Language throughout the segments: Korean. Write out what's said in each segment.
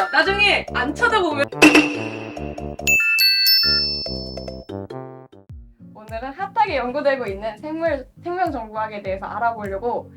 비결이에요. 나중에 안 찾아보면. 오늘은 핫하게 연구되고 있는 생물, 생명 정보학에 대해서 알아보려고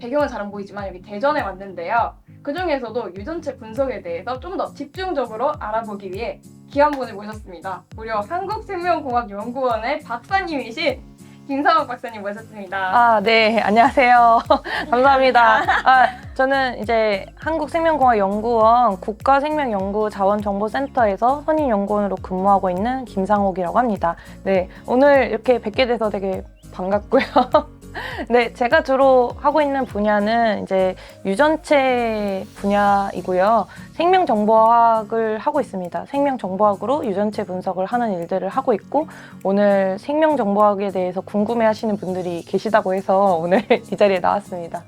배경은 잘 안 보이지만 여기 대전에 왔는데요. 그 중에서도 유전체 분석에 대해서 좀 더 집중적으로 알아보기 위해 귀한 분을 모셨습니다. 무려 한국생명공학연구원의 박사님이신 김상욱 박사님 모셨습니다. 아, 네. 안녕하세요. 감사합니다. 아, 저는 이제 한국생명공학연구원 국가생명연구자원정보센터에서 선임연구원으로 근무하고 있는 김상옥이라고 합니다. 네. 오늘 이렇게 뵙게 돼서 되게 반갑고요. 네, 제가 주로 하고 있는 분야는 이제 유전체 분야이고요. 생명정보학을 하고 있습니다. 생명정보학으로 유전체 분석을 하는 일들을 하고 있고, 오늘 생명정보학에 대해서 궁금해 하시는 분들이 계시다고 해서 오늘 이 자리에 나왔습니다.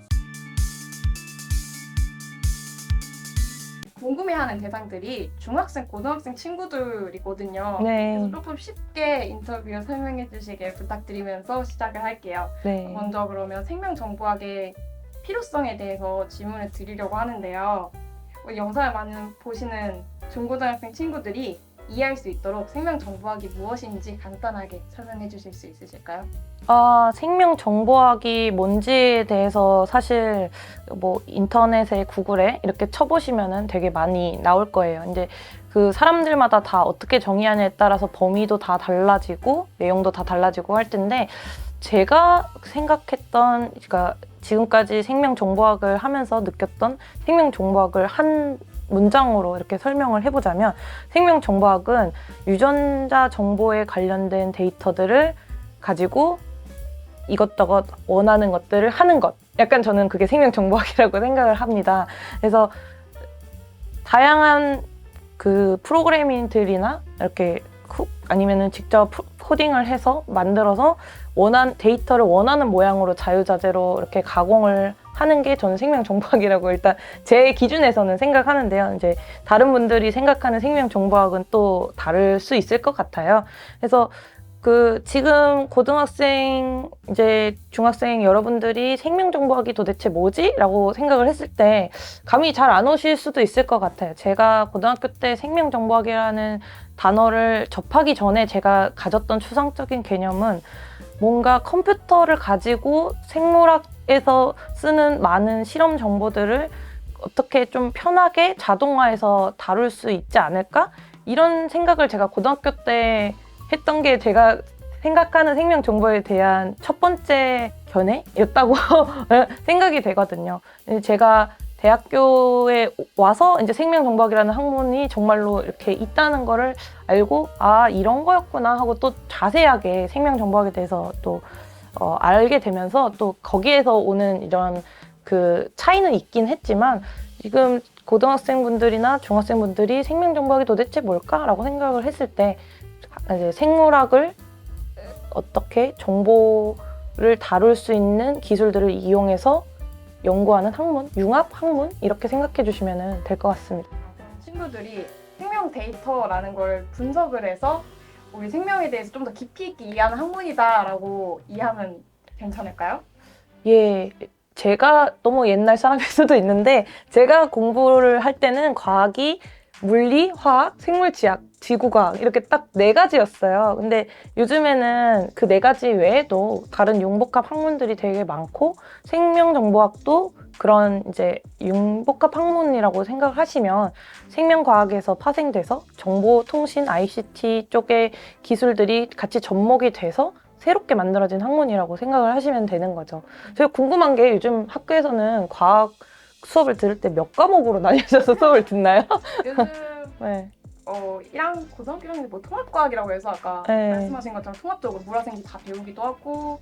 궁금해하는 대상들이 중학생, 고등학생 친구들이거든요. 네. 그래서 조금 쉽게 인터뷰 설명해 주시길 부탁드리면서 시작을 할게요. 네. 먼저 그러면 생명정보학의 필요성에 대해서 질문을 드리려고 하는데요. 우리 영상을 많이 보시는 중고등학생 친구들이 이해할 수 있도록 생명정보학이 무엇인지 간단하게 설명해 주실 수 있으실까요? 아, 생명 정보학이 뭔지에 대해서 사실 뭐 인터넷에 구글에 이렇게 쳐보시면은 되게 많이 나올 거예요. 이제 그 사람들마다 다 어떻게 정의하냐에 따라서 범위도 다 달라지고 내용도 다 달라지고 할 텐데 제가 생각했던 그러니까 지금까지 생명 정보학을 하면서 느꼈던 생명 정보학을 한 문장으로 이렇게 설명을 해보자면 생명정보학은 유전자 정보에 관련된 데이터들을 가지고 이것저것 원하는 것들을 하는 것. 약간 저는 그게 생명정보학이라고 생각을 합니다. 그래서 다양한 그 프로그래밍들이나 이렇게 쿡 아니면은 직접 프- 코딩을 해서 만들어서 원한 데이터를 원하는 모양으로 자유자재로 이렇게 가공을 하는 게 저는 생명 정보학이라고 일단 제 기준에서는 생각하는데요. 이제 다른 분들이 생각하는 생명 정보학은 또 다를 수 있을 것 같아요. 그래서 그 지금 고등학생 이제 중학생 여러분들이 생명정보학이 도대체 뭐지?라고 생각을 했을 때 감이 잘 안 오실 수도 있을 것 같아요. 제가 고등학교 때 생명정보학이라는 단어를 접하기 전에 제가 가졌던 추상적인 개념은 뭔가 컴퓨터를 가지고 생물학 에서 쓰는 많은 실험 정보들을 어떻게 좀 편하게 자동화해서 다룰 수 있지 않을까? 이런 생각을 제가 고등학교 때 했던 게 제가 생각하는 생명 정보에 대한 첫 번째 견해였다고 생각이 되거든요. 제가 대학교에 와서 이제 생명정보학이라는 학문이 정말로 이렇게 있다는 거를 알고 아 이런 거였구나 하고 또 자세하게 생명정보학에 대해서 또 어, 알게 되면서 또 거기에서 오는 이런 그 차이는 있긴 했지만 지금 고등학생분들이나 중학생분들이 생명정보학이 도대체 뭘까라고 생각을 했을 때 이제 생물학을 어떻게 정보를 다룰 수 있는 기술들을 이용해서 연구하는 학문, 융합 학문 이렇게 생각해 주시면 될 것 같습니다. 친구들이 생명 데이터라는 걸 분석을 해서 우리 생명에 대해서 좀 더 깊이 있게 이해하는 학문이다라고 이해하면 괜찮을까요? 예, 제가 너무 옛날 사람일 수도 있는데 제가 공부를 할 때는 과학이 물리, 화학, 생물지학, 지구과학 이렇게 딱 네 가지였어요. 근데 요즘에는 그 네 가지 외에도 다른 융복합 학문들이 되게 많고 생명정보학도 그런 이제 융복합 학문이라고 생각하시면 생명과학에서 파생돼서 정보통신 ICT 쪽의 기술들이 같이 접목이 돼서 새롭게 만들어진 학문이라고 생각을 하시면 되는 거죠. 제가 궁금한 게 요즘 학교에서는 과학 수업을 들을 때 몇 과목으로 나뉘어서 수업을 듣나요? 요즘 네. 어 1학 고등학교 1학년 뭐 통합과학이라고 해서 아까 네. 말씀하신 것처럼 통합적으로 물화생지 다 배우기도 하고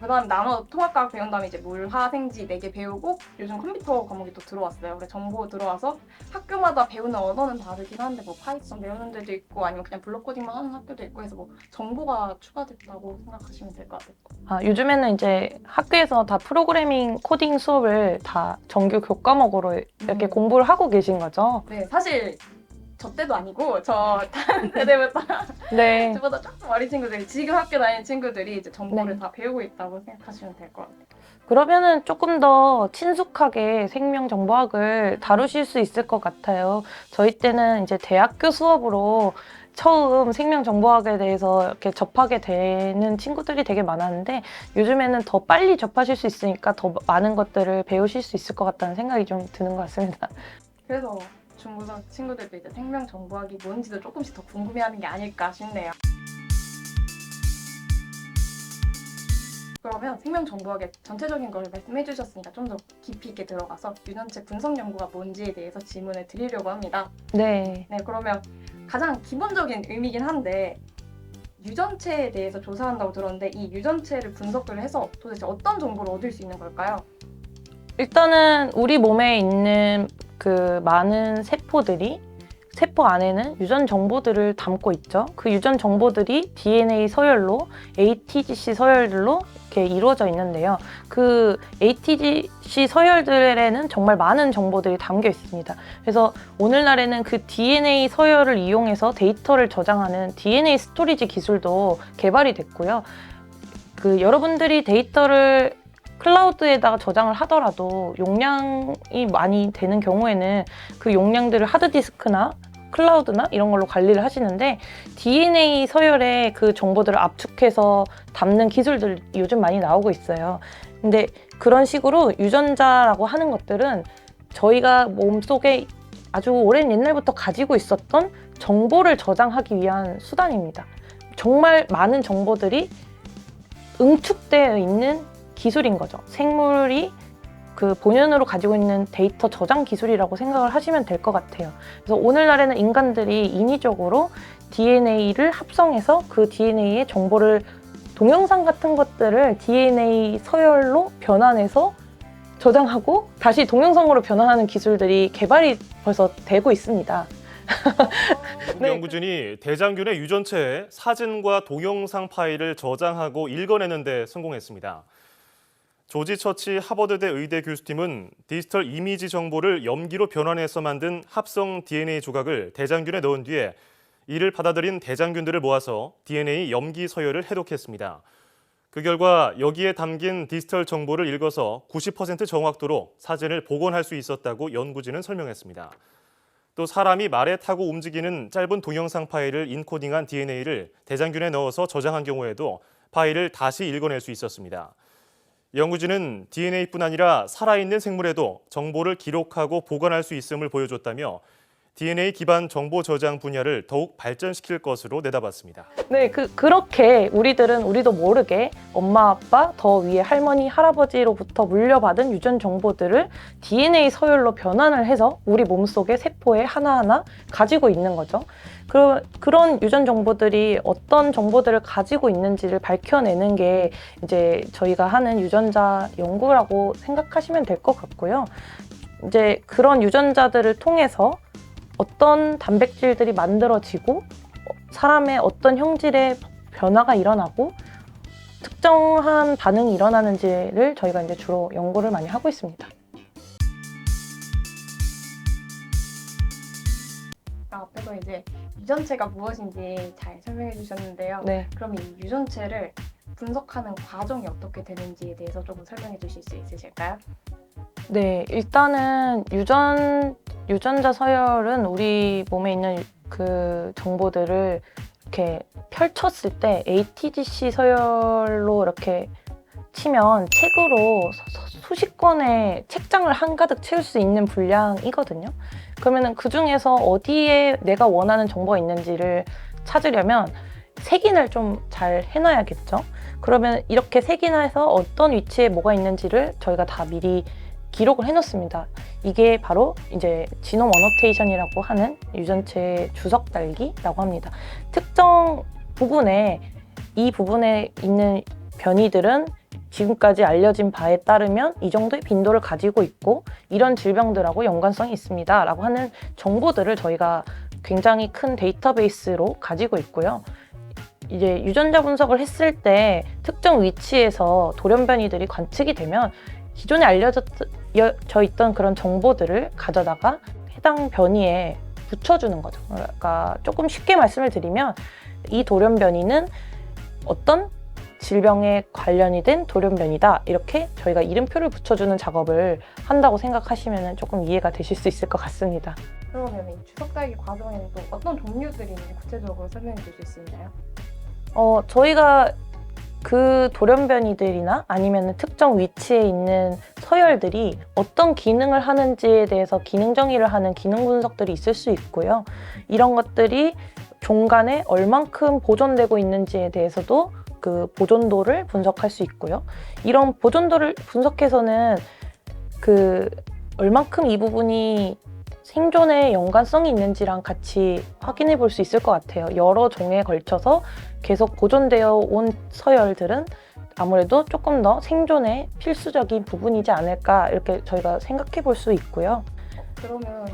그다음 나눠 통합과학 배운 다음에 이제 물화생지 4개 배우고 요즘 컴퓨터 과목이 또 들어왔어요. 그래 정보 들어와서 학교마다 배우는 언어는 다르긴 한데 뭐 파이썬 배우는 데도 있고 아니면 그냥 블록 코딩만 하는 학교도 있고 해서 뭐 정보가 추가됐다고 생각하시면 될 것 같아요. 아, 요즘에는 이제 학교에서 다 프로그래밍 코딩 수업을 다 정규 교과목으로 이렇게 음. 공부를 하고 계신 거죠. 네 사실 저 때도 아니고 저 다른 세대부터 네. 저보다 조금 어린 친구들이 지금 학교 다니는 친구들이 이제 정보를 네. 다 배우고 있다고 생각하시면 될 것 같아요. 그러면은 조금 더 친숙하게 생명정보학을 다루실 수 있을 것 같아요. 저희 때는 이제 대학교 수업으로 처음 생명정보학에 대해서 이렇게 접하게 되는 친구들이 되게 많았는데 요즘에는 더 빨리 접하실 수 있으니까 더 많은 것들을 배우실 수 있을 것 같다는 생각이 좀 드는 것 같습니다. 그래서 중고등 친구들도 이제 생명 정보학이 뭔지도 조금씩 더 궁금해하는 게 아닐까 싶네요. 그러면 생명정보학의 전체적인 걸 말씀해 주셨으니까 좀 더 깊이 있게 들어가서 유전체 분석 연구가 뭔지에 대해서 질문을 드리려고 합니다. 네. 네, 그러면 가장 기본적인 의미긴 한데 유전체에 대해서 조사한다고 들었는데 이 유전체를 분석을 해서 도대체 어떤 정보를 얻을 수 있는 걸까요? 일단은 우리 몸에 있는 그 많은 세포들이 세포 안에는 유전 정보들을 담고 있죠. 그 유전 정보들이 DNA 서열로 ATGC 서열들로 이렇게 이루어져 있는데요. 그 ATGC 서열들에는 정말 많은 정보들이 담겨 있습니다. 그래서 오늘날에는 그 DNA 서열을 이용해서 데이터를 저장하는 DNA 스토리지 기술도 개발이 됐고요. 그 여러분들이 데이터를 클라우드에다가 저장을 하더라도 용량이 많이 되는 경우에는 그 용량들을 하드디스크나 클라우드나 이런 걸로 관리를 하시는데 DNA 서열에 그 정보들을 압축해서 담는 기술들 요즘 많이 나오고 있어요. 근데 그런 식으로 유전자라고 하는 것들은 저희가 몸속에 아주 오랜 옛날부터 가지고 있었던 정보를 저장하기 위한 수단입니다. 정말 많은 정보들이 응축되어 있는 기술인 거죠. 생물이 그 본연으로 가지고 있는 데이터 저장 기술이라고 생각을 하시면 될 것 같아요. 그래서 오늘날에는 인간들이 인위적으로 DNA를 합성해서 그 DNA의 정보를 동영상 같은 것들을 DNA 서열로 변환해서 저장하고 다시 동영상으로 변환하는 기술들이 개발이 벌써 되고 있습니다. 네. 연구진이 대장균의 유전체에 사진과 동영상 파일을 저장하고 읽어내는 데 성공했습니다. 조지 처치 하버드대 의대 교수팀은 디지털 이미지 정보를 염기로 변환해서 만든 합성 DNA 조각을 대장균에 넣은 뒤에 이를 받아들인 대장균들을 모아서 DNA 염기 서열을 해독했습니다. 그 결과 여기에 담긴 디지털 정보를 읽어서 90% 정확도로 사진을 복원할 수 있었다고 연구진은 설명했습니다. 또 사람이 말에 타고 움직이는 짧은 동영상 파일을 인코딩한 DNA를 대장균에 넣어서 저장한 경우에도 파일을 다시 읽어낼 수 있었습니다. 연구진은 DNA뿐 아니라 살아있는 생물에도 정보를 기록하고 보관할 수 있음을 보여줬다며 DNA 기반 정보 저장 분야를 더욱 발전시킬 것으로 내다봤습니다. 네, 그, 그렇게 우리들은 우리도 모르게 엄마, 아빠, 더 위에 할머니, 할아버지로부터 물려받은 유전 정보들을 DNA 서열로 변환을 해서 우리 몸속의 세포에 하나하나 가지고 있는 거죠. 그, 그런 유전 정보들이 어떤 정보들을 가지고 있는지를 밝혀내는 게 이제 저희가 하는 유전자 연구라고 생각하시면 될 것 같고요. 이제 그런 유전자들을 통해서 어떤 단백질들이 만들어지고 어, 사람의 어떤 형질의 변화가 일어나고 특정한 반응이 일어나는지를 저희가 이제 주로 연구를 많이 하고 있습니다. 앞에서 이제 유전체가 무엇인지 잘 설명해 주셨는데요. 네. 그럼 이 유전체를 분석하는 과정이 어떻게 되는지에 대해서 조금 설명해 주실 수 있으실까요? 네, 일단은 유전 유전자 서열은 우리 몸에 있는 그 정보들을 이렇게 펼쳤을 때 ATGC 서열로 이렇게 치면 책으로 수십 권의 책장을 한가득 채울 수 있는 분량이거든요. 그러면은 그 중에서 어디에 내가 원하는 정보가 있는지를 찾으려면 색인을 좀 잘 해놔야겠죠. 그러면 이렇게 색인해서 어떤 위치에 뭐가 있는지를 저희가 다 미리 기록을 해놓습니다. 이게 바로 이제 지놈 어노테이션이라고 하는 유전체 주석 달기라고 합니다. 특정 부분에 이 부분에 있는 변이들은 지금까지 알려진 바에 따르면 이 정도의 빈도를 가지고 있고 이런 질병들하고 연관성이 있습니다 라고 하는 정보들을 저희가 굉장히 큰 데이터베이스로 가지고 있고요. 이제 유전자 분석을 했을 때 특정 위치에서 돌연변이들이 관측이 되면 기존에 알려져 있던 그런 정보들을 가져다가 해당 변이에 붙여주는 거죠. 그러니까 조금 쉽게 말씀을 드리면 이 돌연변이는 어떤 질병에 관련이 된 돌연변이다. 이렇게 저희가 이름표를 붙여주는 작업을 한다고 생각하시면 조금 이해가 되실 수 있을 것 같습니다. 그러면 이 주석 달기 과정에는 또 어떤 종류들이 있는지 구체적으로 설명해 주실 수 있나요? 어, 저희가 그 돌연변이들이나 아니면 특정 위치에 있는 서열들이 어떤 기능을 하는지에 대해서 기능 정의를 하는 기능 분석들이 있을 수 있고요. 이런 것들이 종간에 얼만큼 보존되고 있는지에 대해서도 그 보존도를 분석할 수 있고요. 이런 보존도를 분석해서는 그 얼만큼 이 부분이 생존에 연관성이 있는지랑 같이 확인해 볼 수 있을 것 같아요. 여러 종에 걸쳐서 계속 보존되어 온 서열들은 아무래도 조금 더 생존에 필수적인 부분이지 않을까 이렇게 저희가 생각해 볼 수 있고요. 그러면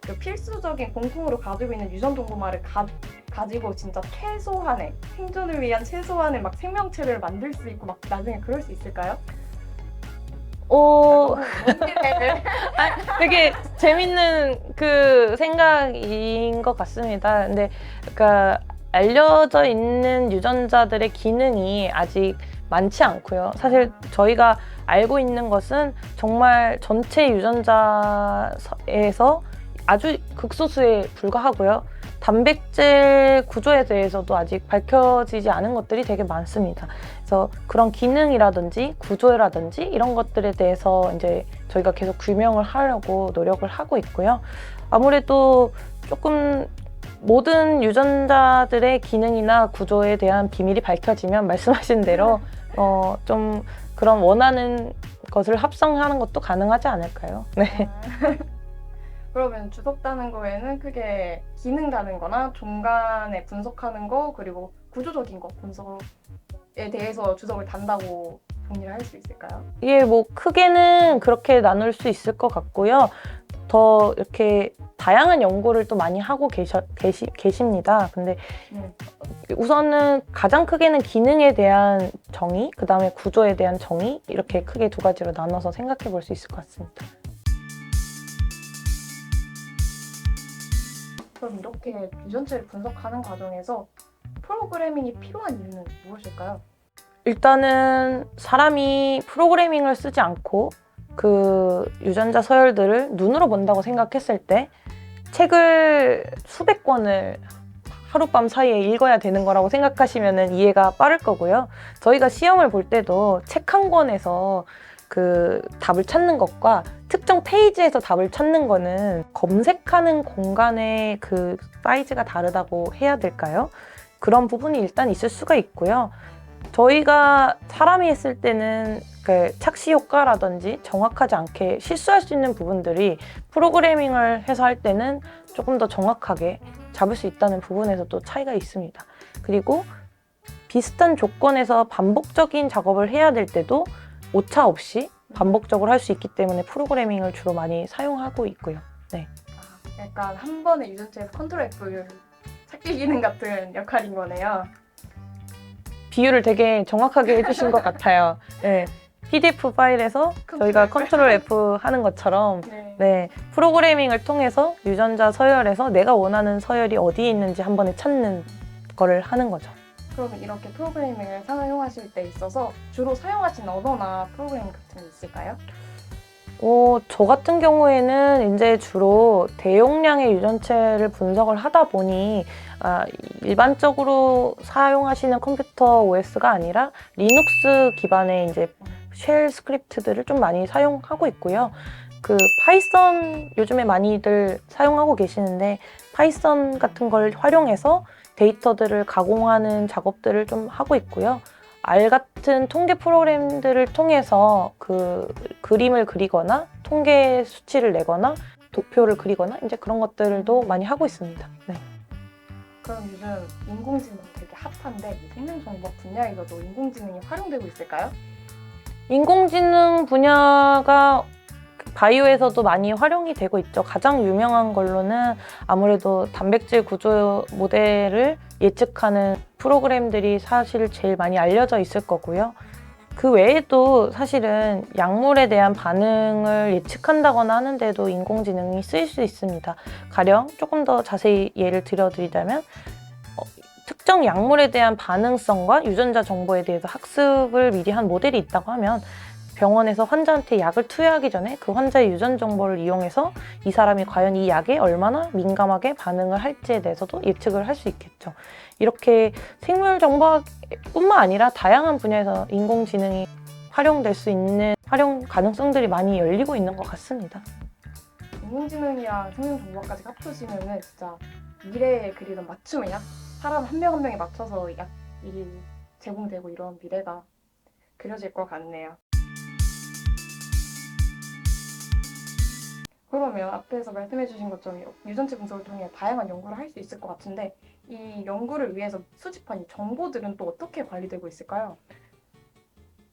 그 필수적인 공통으로 가지고 있는 유전 정보말을 가, 가지고 진짜 최소한의 생존을 위한 최소한의 막 생명체를 만들 수 있고 막 나중에 그럴 수 있을까요? 어, 먼 되게 재밌는 그 생각인 것 같습니다. 근데 그러니까 알려져 있는 유전자들의 기능이 아직 많지 않고요. 사실 저희가 알고 있는 것은 정말 전체 유전자에서 아주 극소수에 불과하고요. 단백질 구조에 대해서도 아직 밝혀지지 않은 것들이 되게 많습니다. 그래서 그런 기능이라든지 구조라든지 이런 것들에 대해서 이제 저희가 계속 규명을 하려고 노력을 하고 있고요. 아무래도 조금 모든 유전자들의 기능이나 구조에 대한 비밀이 밝혀지면 말씀하신 대로 어, 좀 그런 원하는 것을 합성하는 것도 가능하지 않을까요? 네. 그러면 주석 따는 거에는 크게 기능 다는 거나 종간에 분석하는 거 그리고 구조적인 거 분석에 대해서 주석을 단다고 정리를 할 수 있을까요? 이게 뭐 크게는 그렇게 나눌 수 있을 것 같고요. 더 이렇게 다양한 연구를 또 많이 하고 계셔, 계시, 계십니다. 근데 네. 우선은 가장 크게는 기능에 대한 정의, 그 다음에 구조에 대한 정의, 이렇게 크게 두 가지로 나눠서 생각해 볼 수 있을 것 같습니다. 그럼 이렇게 유전체를 분석하는 과정에서 프로그래밍이 필요한 이유는 무엇일까요? 일단은 사람이 프로그래밍을 쓰지 않고 그 유전자 서열들을 눈으로 본다고 생각했을 때 책을 수백 권을 하룻밤 사이에 읽어야 되는 거라고 생각하시면 이해가 빠를 거고요. 저희가 시험을 볼 때도 책 한 권에서 그 답을 찾는 것과 특정 페이지에서 답을 찾는 거는 검색하는 공간의 그 사이즈가 다르다고 해야 될까요? 그런 부분이 일단 있을 수가 있고요. 저희가 사람이 했을 때는 그 착시 효과라든지 정확하지 않게 실수할 수 있는 부분들이 프로그래밍을 해서 할 때는 조금 더 정확하게 잡을 수 있다는 부분에서도 차이가 있습니다. 그리고 비슷한 조건에서 반복적인 작업을 해야 될 때도 오차 없이 반복적으로 할 수 있기 때문에 프로그래밍을 주로 많이 사용하고 있고요. 아, 약간 한 번의 유전체에서 컨트롤 F 찾기 기능 같은 역할인 거네요. 비유를 되게 정확하게 해주신 것 같아요. 네. PDF 파일에서 저희가 컨트롤 F 하는 것처럼 네. 네, 프로그래밍을 통해서 유전자 서열에서 내가 원하는 서열이 어디에 있는지 한 번에 찾는 거를 하는 거죠. 그러면 이렇게 프로그래밍을 사용하실 때 있어서 주로 사용하시는 언어나 프로그래밍 같은 게 있을까요? 어, 저 같은 경우에는 이제 주로 대용량의 유전체를 분석을 하다 보니 아, 일반적으로 사용하시는 컴퓨터 OS가 아니라 리눅스 기반의 이제 쉘 스크립트들을 좀 많이 사용하고 있고요. 그 파이썬 요즘에 많이들 사용하고 계시는데 파이썬 같은 걸 활용해서 데이터들을 가공하는 작업들을 좀 하고 있고요. R 같은 통계 프로그램들을 통해서 그 그림을 그리거나 통계 수치를 내거나 도표를 그리거나 이제 그런 것들도 많이 하고 있습니다. 네. 그럼 요즘 인공지능 되게 핫한데 이 생명정보 분야에서도 인공지능이 활용되고 있을까요? 인공지능 분야가 바이오에서도 많이 활용이 되고 있죠. 가장 유명한 걸로는 아무래도 단백질 구조 모델을 예측하는 프로그램들이 사실 제일 많이 알려져 있을 거고요. 그 외에도 사실은 약물에 대한 반응을 예측한다거나 하는데도 인공지능이 쓰일 수 있습니다. 가령 조금 더 자세히 예를 들어드리자면 어, 특정 약물에 대한 반응성과 유전자 정보에 대해서 학습을 미리 한 모델이 있다고 하면 병원에서 환자한테 약을 투여하기 전에 그 환자의 유전 정보를 이용해서 이 사람이 과연 이 약에 얼마나 민감하게 반응을 할지에 대해서도 예측을 할 수 있겠죠. 이렇게 생물 정보뿐만 아니라 다양한 분야에서 인공지능이 활용될 수 있는 활용 가능성들이 많이 열리고 있는 것 같습니다. 인공지능이랑 생명정보학까지 합쳐지면은 진짜 미래에 그리던 맞춤의 약 사람 한 명 한 명에 맞춰서 약이 제공되고 이런 미래가 그려질 것 같네요. 그러면 앞에서 말씀해주신 것처럼 유전체 분석을 통해 다양한 연구를 할 수 있을 것 같은데 이 연구를 위해서 수집한 이 정보들은 또 어떻게 관리되고 있을까요?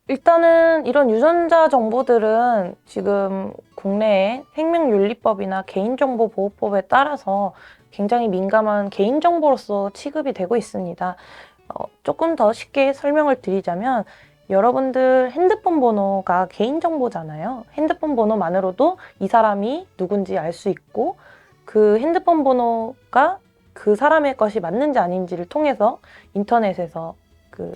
일단은 이런 유전자 정보들은 지금 국내의 생명윤리법이나 개인정보보호법에 따라서 굉장히 민감한 개인정보로서 취급이 되고 있습니다. 어, 조금 더 쉽게 설명을 드리자면 여러분들 핸드폰 번호가 개인정보잖아요. 핸드폰 번호만으로도 이 사람이 누군지 알 수 있고 그 핸드폰 번호가 그 사람의 것이 맞는지 아닌지를 통해서 인터넷에서 그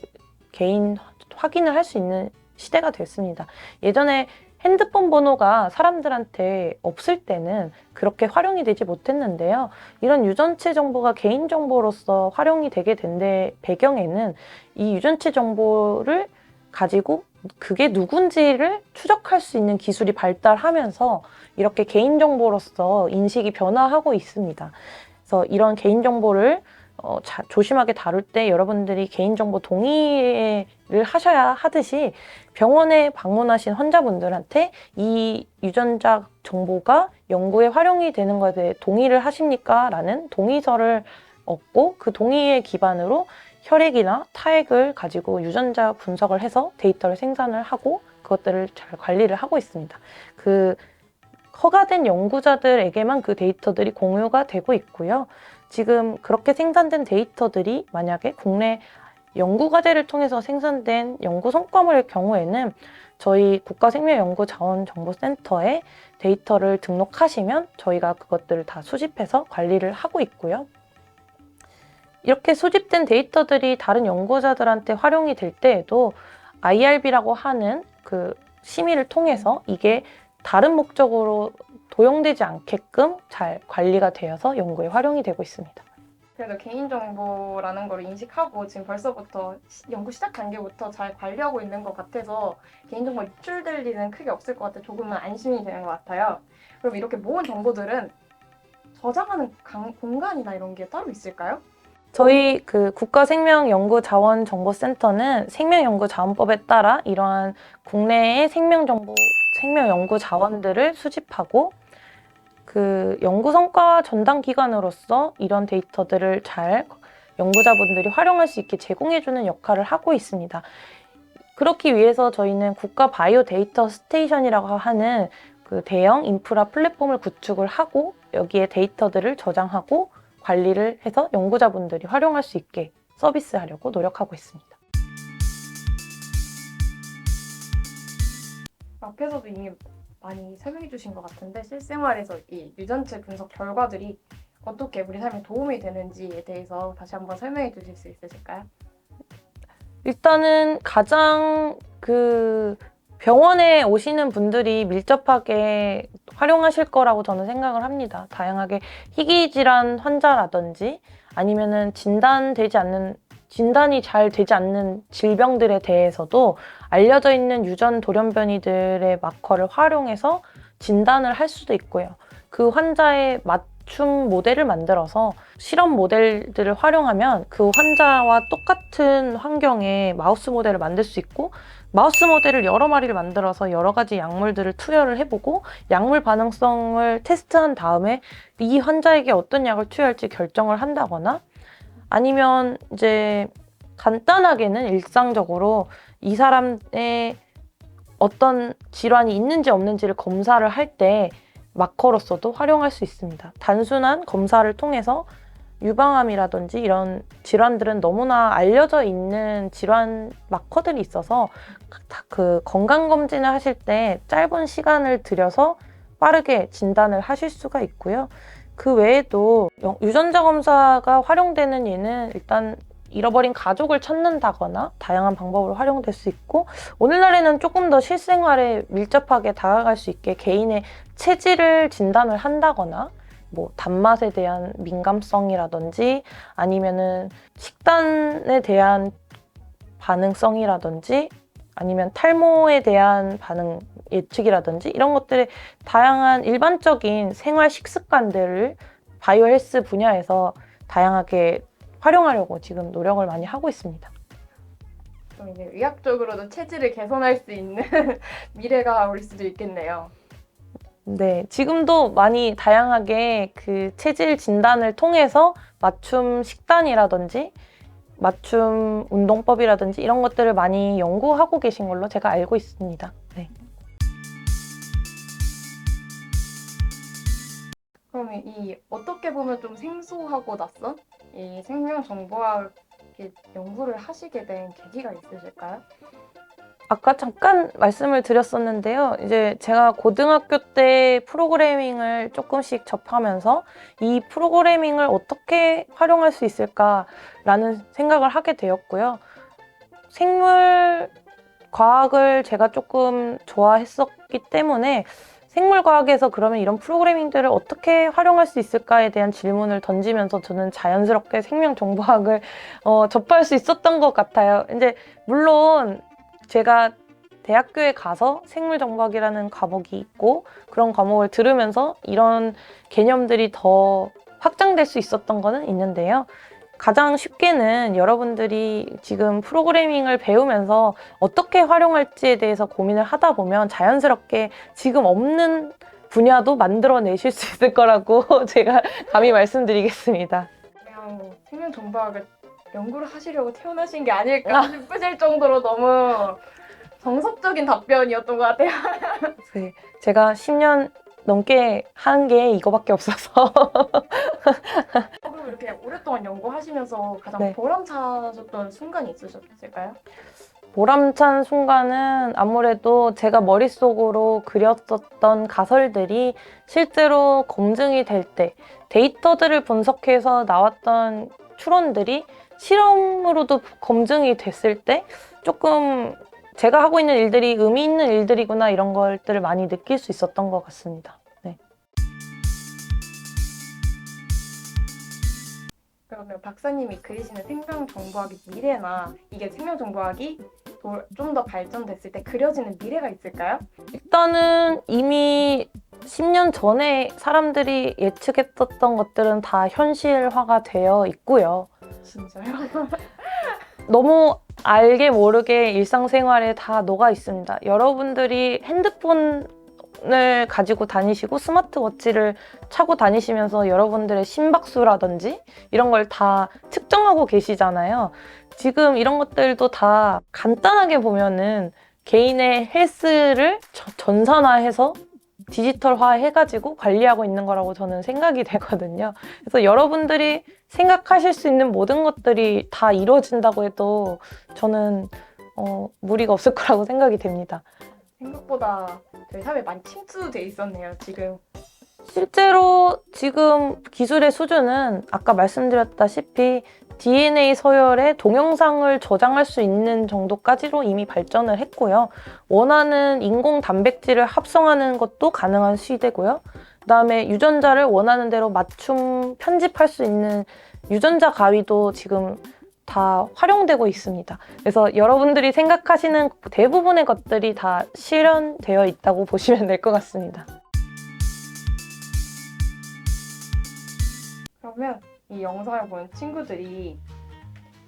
개인 확인을 할 수 있는 시대가 됐습니다. 예전에 핸드폰 번호가 사람들한테 없을 때는 그렇게 활용이 되지 못했는데요. 이런 유전체 정보가 개인 정보로서 활용이 되게 된 데 배경에는 이 유전체 정보를 가지고 그게 누군지를 추적할 수 있는 기술이 발달하면서 이렇게 개인 정보로서 인식이 변화하고 있습니다. 그래서 이런 개인 정보를 어, 자, 조심하게 다룰 때 여러분들이 개인정보 동의를 하셔야 하듯이 병원에 방문하신 환자분들한테 이 유전자 정보가 연구에 활용이 되는 것에 대해 동의를 하십니까? 라는 동의서를 얻고 그 동의에 기반으로 혈액이나 타액을 가지고 유전자 분석을 해서 데이터를 생산을 하고 그것들을 잘 관리를 하고 있습니다. 그 허가된 연구자들에게만 그 데이터들이 공유가 되고 있고요. 지금 그렇게 생산된 데이터들이 만약에 국내 연구과제를 통해서 생산된 연구 성과물의 경우에는 저희 국가생명연구자원정보센터에 데이터를 등록하시면 저희가 그것들을 다 수집해서 관리를 하고 있고요. 이렇게 수집된 데이터들이 다른 연구자들한테 활용이 될 때에도 IRB라고 하는 그 심의를 통해서 이게 다른 목적으로 도용되지 않게끔 잘 관리가 되어서 연구에 활용이 되고 있습니다. 그래도 개인정보라는 걸 인식하고 지금 벌써부터 시- 연구 시작 단계부터 잘 관리하고 있는 것 같아서 개인정보 유출될 일은 크게 없을 것 같아 조금은 안심이 되는 것 같아요. 그럼 이렇게 모은 정보들은 저장하는 강- 공간이나 이런 게 따로 있을까요? 저희 그 국가생명연구자원정보센터는 생명연구자원법에 따라 이러한 국내의 생명정보, 생명연구자원들을 수집하고 그 연구 성과 전담 기관으로서 이런 데이터들을 잘 연구자분들이 활용할 수 있게 제공해주는 역할을 하고 있습니다. 그렇기 위해서 저희는 국가 바이오 데이터 스테이션이라고 하는 그 대형 인프라 플랫폼을 구축을 하고 여기에 데이터들을 저장하고 관리를 해서 연구자분들이 활용할 수 있게 서비스하려고 노력하고 있습니다. 앞에서도 이미 많이 설명해 주신 것 같은데 실생활에서 이 유전체 분석 결과들이 어떻게 우리 삶에 도움이 되는지에 대해서 다시 한번 설명해 주실 수 있으실까요? 일단은 가장 그 병원에 오시는 분들이 밀접하게 활용하실 거라고 저는 생각을 합니다. 다양하게 희귀 질환 환자라든지 아니면은 진단되지 않는 진단이 잘 되지 않는 질병들에 대해서도 알려져 있는 유전 돌연변이들의 마커를 활용해서 진단을 할 수도 있고요. 그 환자의 맞춤 모델을 만들어서 실험 모델들을 활용하면 그 환자와 똑같은 환경에 마우스 모델을 만들 수 있고 마우스 모델을 여러 마리를 만들어서 여러 가지 약물들을 투여를 해보고 약물 반응성을 테스트한 다음에 이 환자에게 어떤 약을 투여할지 결정을 한다거나 아니면 이제 간단하게는 일상적으로 이 사람의 어떤 질환이 있는지 없는지를 검사를 할 때 마커로서도 활용할 수 있습니다. 단순한 검사를 통해서 유방암이라든지 이런 질환들은 너무나 알려져 있는 질환 마커들이 있어서 다그 건강 검진을 하실 때 짧은 시간을 들여서 빠르게 진단을 하실 수가 있고요. 그 외에도 영- 유전자 검사가 활용되는 예는 일단 잃어버린 가족을 찾는다거나 다양한 방법으로 활용될 수 있고 오늘날에는 조금 더 실생활에 밀접하게 다가갈 수 있게 개인의 체질을 진단을 한다거나 뭐 단맛에 대한 민감성이라든지 아니면은 식단에 대한 반응성이라든지 아니면 탈모에 대한 반응 예측이라든지 이런 것들의 다양한 일반적인 생활 식습관들을 바이오 헬스 분야에서 다양하게 활용하려고 지금 노력을 많이 하고 있습니다. 좀 이제 의학적으로도 체질을 개선할 수 있는 미래가 올 수도 있겠네요. 네, 지금도 많이 다양하게 그 체질 진단을 통해서 맞춤 식단이라든지 맞춤 운동법이라든지 이런 것들을 많이 연구하고 계신 걸로 제가 알고 있습니다. 네. 그러면 이 어떻게 보면 좀 생소하고 낯선 이 생명 정보학 연구를 하시게 된 계기가 있으실까요? 아까 잠깐 말씀을 드렸었는데요. 이제 제가 고등학교 때 프로그래밍을 조금씩 접하면서 이 프로그래밍을 어떻게 활용할 수 있을까라는 생각을 하게 되었고요. 생물 과학을 제가 조금 좋아했었기 때문에 생물과학에서 그러면 이런 프로그래밍들을 어떻게 활용할 수 있을까에 대한 질문을 던지면서 저는 자연스럽게 생명정보학을 어, 접할 수 있었던 것 같아요. 이제 물론 제가 대학교에 가서 생물정보학이라는 과목이 있고 그런 과목을 들으면서 이런 개념들이 더 확장될 수 있었던 거는 있는데요. 가장 쉽게는 여러분들이 지금 프로그래밍을 배우면서 어떻게 활용할지에 대해서 고민을 하다 보면 자연스럽게 지금 없는 분야도 만들어내실 수 있을 거라고 제가 감히 말씀드리겠습니다. 그냥 생명 정보학을 연구를 하시려고 태어나신 게 아닐까 싶으실 정도로 너무 정석적인 답변이었던 것 같아요. 네, 제가 10년 넘게 한 게 이거밖에 없어서 그럼 이렇게 오랫동안 연구하시면서 가장 네. 보람차셨던 순간이 있으셨을까요? 보람찬 순간은 아무래도 제가 머릿속으로 그렸었던 가설들이 실제로 검증이 될 때 데이터들을 분석해서 나왔던 추론들이 실험으로도 검증이 됐을 때 조금 제가 하고 있는 일들이 의미 있는 일들이구나 이런 것들을 많이 느낄 수 있었던 것 같습니다. 네. 그러면 박사님이 그리시는 생명 정보학의 미래나 이게 생명 정보학이 좀 더 발전됐을 때 그려지는 미래가 있을까요? 일단은 이미 10년 전에 사람들이 예측했었던 것들은 다 현실화가 되어 있고요. 진짜요? 너무 알게 모르게 일상생활에 다 녹아 있습니다. 여러분들이 핸드폰 을 가지고 다니시고 스마트워치를 차고 다니시면서 여러분들의 심박수라든지 이런 걸 다 측정하고 계시잖아요. 지금 이런 것들도 다 간단하게 보면은 개인의 헬스를 저- 전산화해서 디지털화 해가지고 관리하고 있는 거라고 저는 생각이 되거든요. 그래서 여러분들이 생각하실 수 있는 모든 것들이 다 이루어진다고 해도 저는 어, 무리가 없을 거라고 생각이 됩니다. 생각보다 저희 사회 많이 침투돼 있었네요, 지금. 실제로 지금 기술의 수준은 아까 말씀드렸다시피 DNA 서열에 동영상을 저장할 수 있는 정도까지로 이미 발전을 했고요. 원하는 인공 단백질을 합성하는 것도 가능한 시대고요. 그다음에 유전자를 원하는 대로 맞춤 편집할 수 있는 유전자 가위도 지금 다 활용되고 있습니다. 그래서 여러분들이 생각하시는 대부분의 것들이 다 실현되어 있다고 보시면 될 것 같습니다. 그러면 이 영상을 보는 친구들이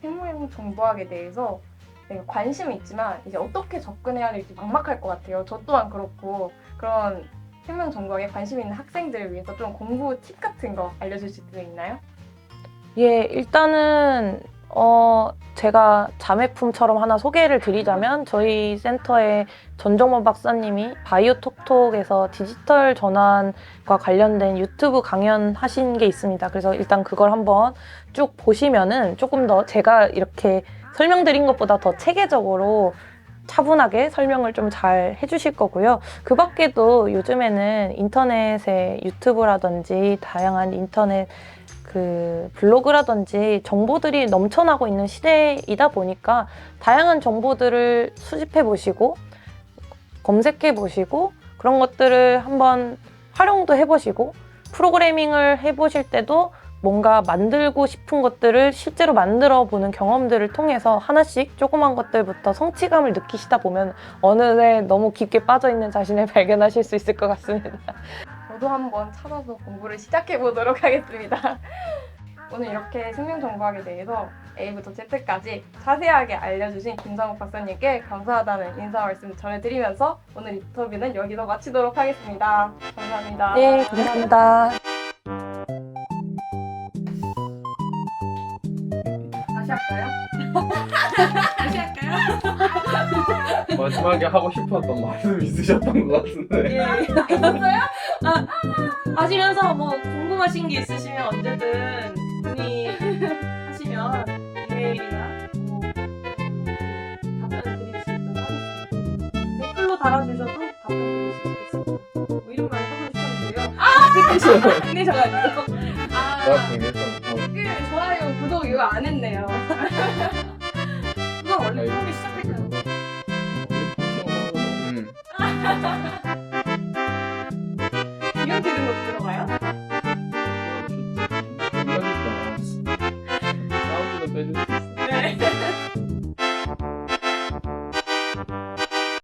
생명 정보학에 대해서 되게 관심은 있지만 이제 어떻게 접근해야 될지 막막할 것 같아요. 저 또한 그렇고 그런 생명 정보학에 관심 있는 학생들을 위해서 좀 공부 팁 같은 거 알려주실 수 있나요? 예, 일단은 어 제가 자매품처럼 하나 소개를 드리자면 저희 센터의 전정모 박사님이 바이오톡톡에서 디지털 전환과 관련된 유튜브 강연 하신 게 있습니다. 그래서 일단 그걸 한번 쭉 보시면은 조금 더 제가 이렇게 설명드린 것보다 더 체계적으로 차분하게 설명을 좀 잘 해주실 거고요. 그 밖에도 요즘에는 인터넷에 유튜브라든지 다양한 인터넷 그 블로그라든지 정보들이 넘쳐나고 있는 시대이다 보니까 다양한 정보들을 수집해 보시고 검색해 보시고 그런 것들을 한번 활용도 해 보시고 프로그래밍을 해 보실 때도 뭔가 만들고 싶은 것들을 실제로 만들어 보는 경험들을 통해서 하나씩 조그만 것들부터 성취감을 느끼시다 보면 어느새 너무 깊게 빠져 있는 자신을 발견하실 수 있을 것 같습니다. 저도 한번 찾아서 공부를 시작해 보도록 하겠습니다. 오늘 이렇게 생명정보학에 대해서 A부터 Z까지 자세하게 알려주신 김상욱 박사님께 감사하다는 인사 말씀 전해드리면서 오늘 인터뷰는 여기서 마치도록 하겠습니다. 감사합니다. 네, 감사합니다. 할까요? 다시 할까요? 마지막에 하고 싶었던 말씀 있으셨던 것 같은데. 예. 있었어요? 아, 하시면서 뭐 궁금하신 게 있으시면 언제든 문의하시면 이메일이나 뭐 답변을 드릴 수 있도록 하겠습니다. 댓글로 달아주셔도 답변 드릴 수 있겠습니다. 뭐 이런 말 하고 싶었는데요. 아! 끝내셔가지고. 아, 나. 댓글, 좋아요, 구독 이거 안 했네요. 그건 원래 처음에 시작했잖아요. 음. 이런 드는 것도 들어가요?